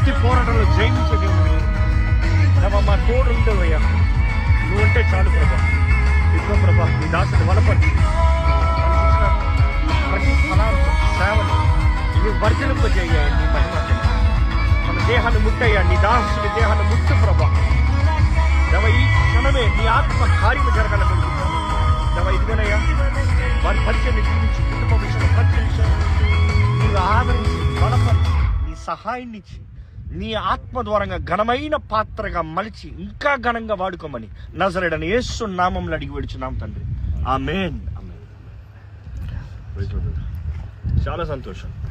ప్రతి పోరాటంలో జయించే దేవుడివి మా తోడు ఉండవయ్యా నువ్వంటే చాలు ప్రభా. ఇదిగో ప్రభా నీ దాసుడు వలపడి. ప్రతి ఫలాలు సేవలు. నీ వర్జలింపజేయ్యా నీ మహిమ. మన దేహాన్ని ముట్టయ్యా నీ దాసుడి దేహాన్ని ముట్టు ప్రభా. దవ ఈ క్షణమే నీ ఆత్మ కార్యం జరగాలనుకుంటున్నాను దవ ఇదిగోనయ్యా వారి పరిచయం జీవించి కుటుంబ విషయంలో పరిచయం నీవు ఆదరించి బలపరిచి నీ సహాయాన్ని ఇచ్చి నీ ఆత్మ ద్వారంగా ఘనమైన పాత్రగా మలిచి ఇంకా ఘనంగా వాడుకోమని నజరడని యేసు నామంలో అడిగి వేడుచున్నాం తండ్రి. ఆమెన్. చాలా సంతోషం.